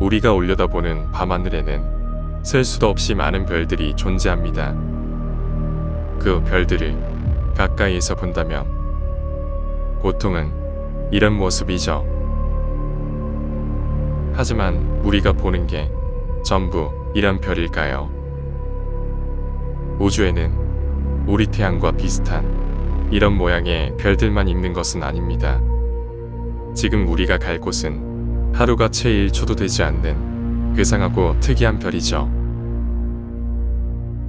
우리가 올려다보는 밤하늘에는 셀 수도 없이 많은 별들이 존재합니다. 그 별들을 가까이에서 본다면 보통은 이런 모습이죠. 하지만 우리가 보는 게 전부 이런 별일까요? 우주에는 우리 태양과 비슷한 이런 모양의 별들만 있는 것은 아닙니다. 지금 우리가 갈 곳은 하루가 채 1초도 되지 않는 괴상하고 특이한 별이죠.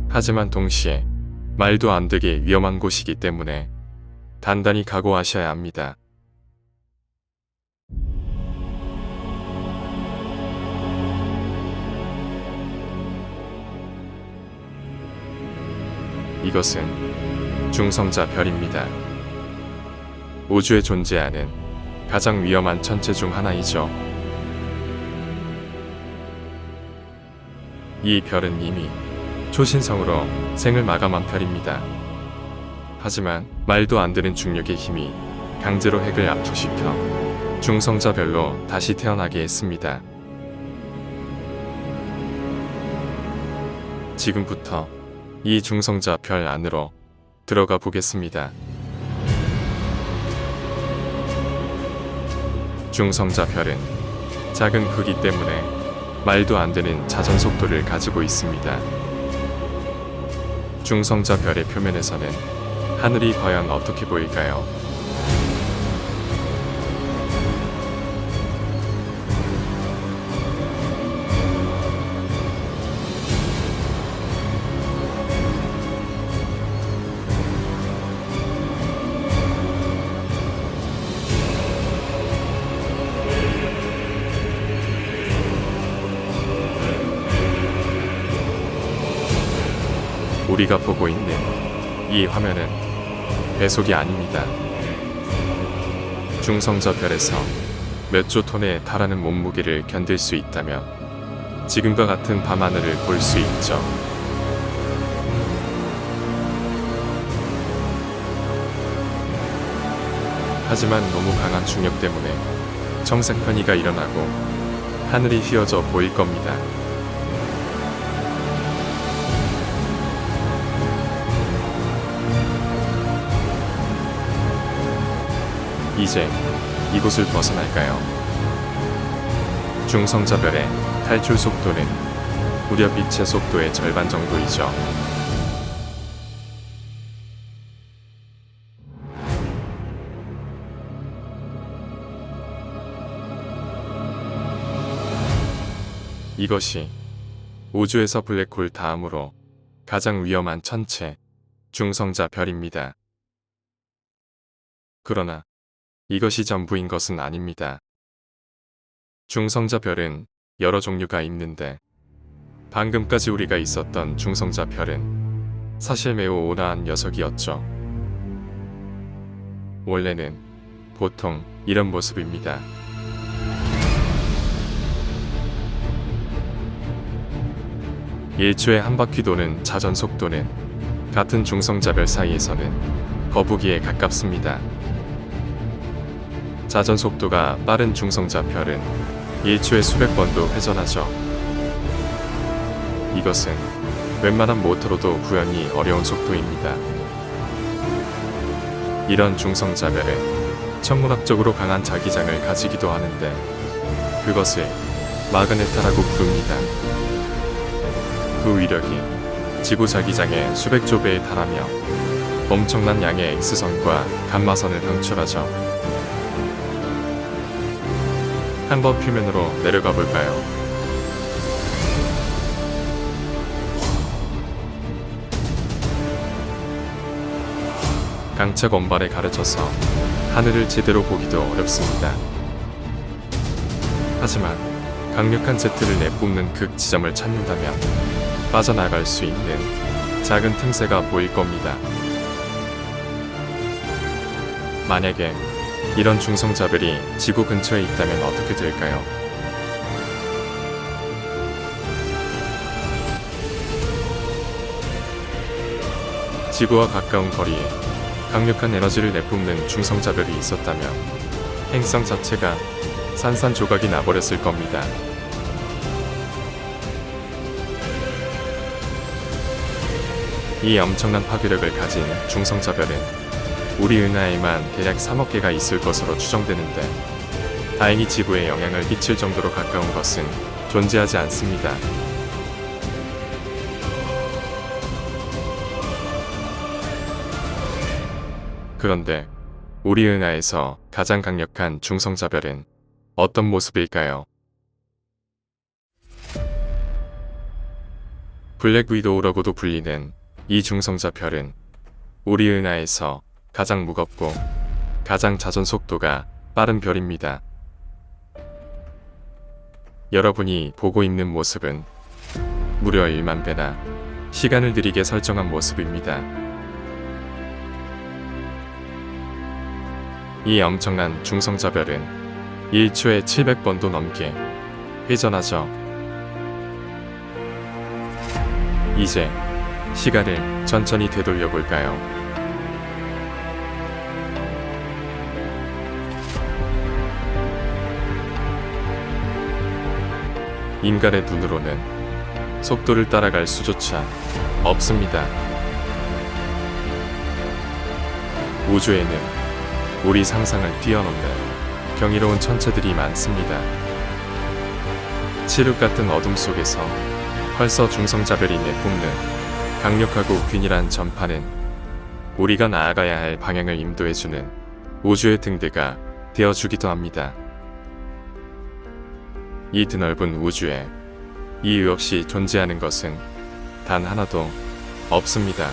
하지만 동시에 말도 안 되게 위험한 곳이기 때문에 단단히 각오하셔야 합니다. 이것은 중성자 별입니다. 우주에 존재하는 가장 위험한 천체 중 하나이죠. 이 별은 이미 초신성으로 생을 마감한 별입니다. 하지만 말도 안 되는 중력의 힘이 강제로 핵을 압축시켜 중성자 별로 다시 태어나게 했습니다. 지금부터 이 중성자 별 안으로 들어가 보겠습니다. 중성자 별은 작은 크기 때문에 말도 안 되는 자전 속도를 가지고 있습니다. 중성자 별의 표면에서는 하늘이 과연 어떻게 보일까요? 우리가 보고 있는 이 화면은 배속이 아닙니다. 중성자 별에서 몇 조 톤에 달하는 몸무게를 견딜 수 있다면 지금과 같은 밤하늘을 볼 수 있죠. 하지만 너무 강한 중력 때문에 정색 편의가 일어나고 하늘이 휘어져 보일 겁니다. 이제 이곳을 벗어날까요? 중성자별의 탈출 속도는 무려 빛의 속도의 절반 정도이죠. 이것이 우주에서 블랙홀 다음으로 가장 위험한 천체 중성자 별입니다. 그러나 이것이 전부인 것은 아닙니다. 중성자 별은 여러 종류가 있는데 방금까지 우리가 있었던 중성자 별은 사실 매우 온화한 녀석이었죠. 원래는 보통 이런 모습입니다. 일초에 한 바퀴 도는 자전 속 도는 같은 중성자별 사이에서는 거북이에 가깝습니다. 자전 속도가 빠른 중성자 별은 1초에 수백 번도 회전하죠. 이것은 웬만한 모터로도 구현이 어려운 속도입니다. 이런 중성자 별은 천문학적으로 강한 자기장을 가지기도 하는데 그것을 마그네타라고 부릅니다. 그 위력이 지구 자기장의 수백조 배에 달하며 엄청난 양의 X선과 감마선을 방출하죠. 한번 표면으로 내려가 볼까요? 강착 원발에 가르쳐서 하늘을 제대로 보기도 어렵습니다. 하지만 강력한 제트를 내뿜는 극 지점을 찾는다면 빠져나갈 수 있는 작은 틈새가 보일 겁니다. 만약에 이런 중성자별이 지구 근처에 있다면 어떻게 될까요? 지구와 가까운 거리에 강력한 에너지를 내뿜는 중성자별이 있었다면 행성 자체가 산산조각이 나버렸을 겁니다. 이 엄청난 파괴력을 가진 중성자별은 우리 은하에만 대략 3억 개가 있을 것으로 추정되는데 다행히 지구에 영향을 끼칠 정도로 가까운 것은 존재하지 않습니다. 그런데 우리 은하에서 가장 강력한 중성자별은 어떤 모습일까요? 블랙 위도우라고도 불리는 이 중성자 별은 우리 은하에서 가장 무겁고 가장 자전 속도가 빠른 별입니다. 여러분이 보고 있는 모습은 무려 1만 배나 시간을 들이게 설정한 모습입니다. 이 엄청난 중성자 별은 1초에 700번도 넘게 회전하죠. 이제 시간을 천천히 되돌려 볼까요? 인간의 눈으로는 속도를 따라갈 수조차 없습니다. 우주에는 우리 상상을 뛰어넘는 경이로운 천체들이 많습니다. 칠흑 같은 어둠 속에서 펄서 중성자별이 내뿜는 강력하고 균일한 전파는 우리가 나아가야 할 방향을 인도해주는 우주의 등대가 되어주기도 합니다. 이 드넓은 우주에 이유 없이 존재하는 것은 단 하나도 없습니다.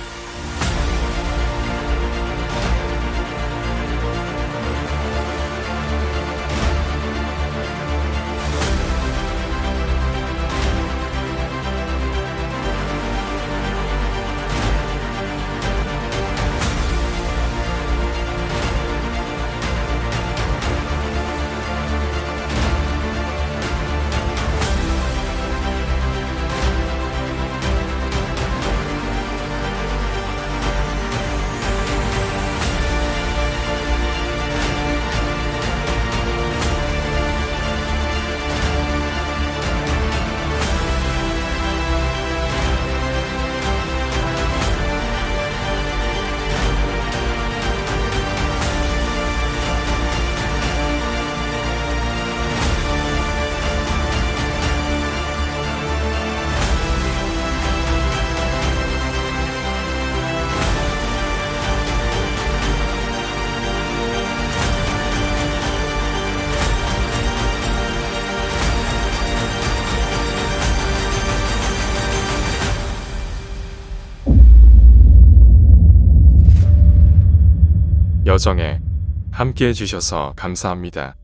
여정에 함께 해주셔서 감사합니다.